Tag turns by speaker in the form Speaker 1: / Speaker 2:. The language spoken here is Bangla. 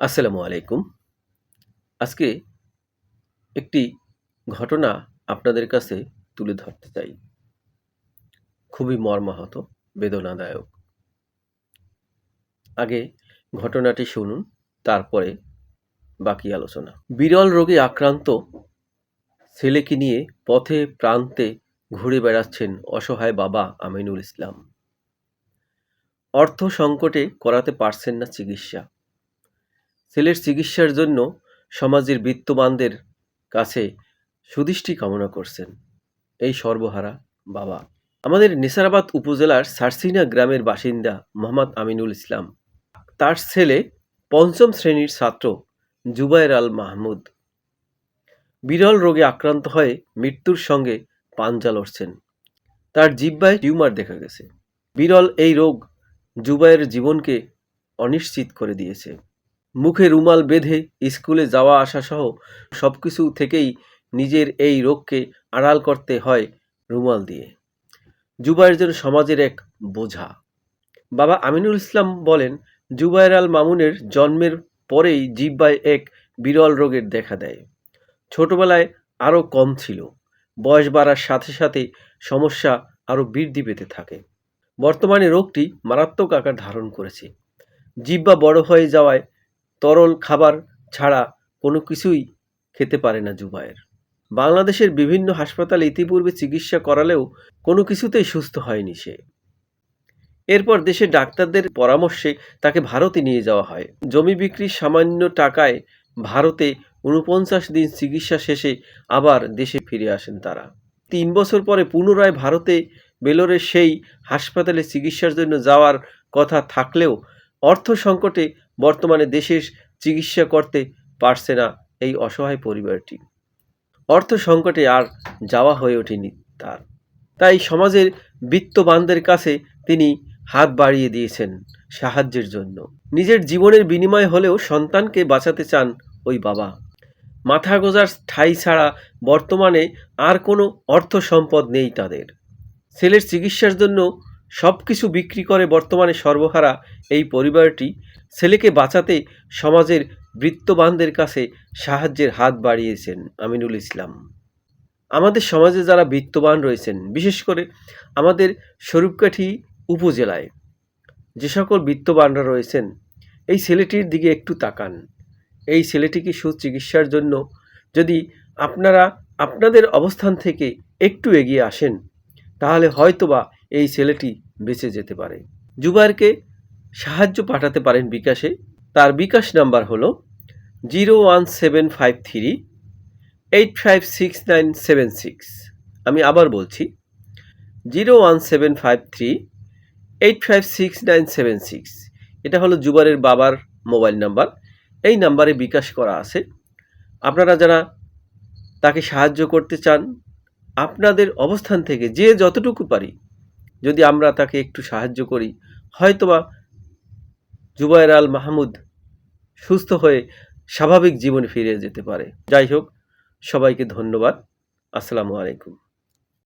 Speaker 1: আসসালামু আলাইকুম। আজকে একটি ঘটনা আপনাদের কাছে তুলে ধরতে চাই। খুবই মর্মাহত, বেদনাদায়ক। আগে ঘটনাটি শুনুন, তারপরে বাকি আলোচনা। বিরল রোগে আক্রান্ত ছেলেকে নিয়ে পথে প্রান্তে ঘুরে বেড়াচ্ছেন অসহায় বাবা আমিনুল ইসলাম। অর্থ সংকটে করাতে পারছেন না চিকিৎসা। ছেলের চিকিৎসার জন্য সমাজের বিত্তবানদের কাছে সুদৃষ্টি কামনা করছেন এই সর্বহারা বাবা। আমাদের নেসারাবাদ উপজেলার সারসিনা গ্রামের বাসিন্দা মোহাম্মদ আমিনুল ইসলাম। তার ছেলে পঞ্চম শ্রেণির ছাত্র জুবায়ের আল মাহমুদ। বিরল রোগে আক্রান্ত হয়ে মৃত্যুর সঙ্গে পাঞ্জা লড়ছেন। তার জিব্বায় টিউমার দেখা গেছে। বিরল এই রোগ জুবায়ের জীবনকে অনিশ্চিত করে দিয়েছে। মুখে রুমাল বেঁধে স্কুলে যাওয়া আসা সহ সব কিছু থেকেই নিজের এই রোগকে আড়াল করতে হয় রুমাল দিয়ে। জুবাইর যেন সমাজের এক বোঝা। বাবা আমিনুল ইসলাম বলেন জুবাইর আল মামুনের জন্মের পরেই জিব্বায় এক বিরল রোগের দেখা দেয়। ছোটবেলায় আরও কম ছিল। বয়স বাড়ার সাথে সাথে সমস্যা আরও বৃদ্ধি পেতে থাকে। বর্তমানে রোগটি মারাত্মক আকার ধারণ করেছে। জিব্বা বড় হয়ে যাওয়ায় তরল খাবার ছাড়া কোনো কিছুই খেতে পারে না জুবায়ের। বাংলাদেশের বিভিন্ন হাসপাতালে ইতিপূর্বে চিকিৎসা করালেও কোনো কিছুতেই সুস্থ হয়নি সে। এরপর দেশের ডাক্তারদের পরামর্শে তাকে ভারতে নিয়ে যাওয়া হয়। জমি বিক্রির সামান্য টাকায় ভারতে উনপঞ্চাশ দিন চিকিৎসা শেষে আবার দেশে ফিরে আসেন তারা। তিন বছর পরে পুনরায় ভারতে বেলোরের সেই হাসপাতালে চিকিৎসার জন্য যাওয়ার কথা থাকলেও অর্থ সংকটে বর্তমানে দেশের চিকিৎসা করতে পারছে না এই অসহায় পরিবারটি। অর্থ সংকটে আর যাওয়া হয়ে ওঠেনি তার। তাই সমাজের বিত্তবানদের কাছে তিনি হাত বাড়িয়ে দিয়েছেন সাহায্যের জন্য। নিজের জীবনের বিনিময় হলেও সন্তানকে বাঁচাতে চান ওই বাবা। মাথা গোজার ঠাই ছাড়া বর্তমানে আর কোনো অর্থ সম্পদ নেই তাদের। ছেলের চিকিৎসার জন্য সব কিছু বিক্রি করে বর্তমানে সর্বহারা এই পরিবারটি ছেলেকে বাঁচাতে সমাজের বৃত্তবানদের কাছে সাহায্যের হাত বাড়িয়েছেন আমিনুল ইসলাম। আমাদের সমাজে যারা বৃত্তবান রয়েছেন, বিশেষ করে আমাদের স্বরূপকাঠি উপজেলায় যে সকল বৃত্তবানরা রয়েছেন, এই ছেলেটির দিকে একটু তাকান। এই ছেলেটিকে সুচিকিৎসার জন্য? যদি আপনারা আপনাদের অবস্থান থেকে একটু এগিয়ে আসেন, তাহলে হয়তোবা এই ছেলেটি বেঁচে যেতে পারে। জুবাইরকে সাহায্য পাঠাতে পারেন বিকাশে। তার বিকাশ নাম্বার হলো zero one seven five three eight five six nine seven six. আমি আবার বলছি, zero one seven five three eight five six nine seven six. এটা হলো জুবারের বাবার মোবাইল নাম্বার। এই নাম্বারে বিকাশ করা আছে। আপনারা যারা তাকে সাহায্য করতে চান, আপনাদের অবস্থান থেকে যে যতটুকু পারি যদি আমরা তাকে একটু সাহায্য করি, হয়তোবা জুবায়ের আল মাহমুদ সুস্থ হয়ে স্বাভাবিক জীবনে ফিরে যেতে পারে। যাই হোক, সবাইকে ধন্যবাদ। আসসালামু আলাইকুম।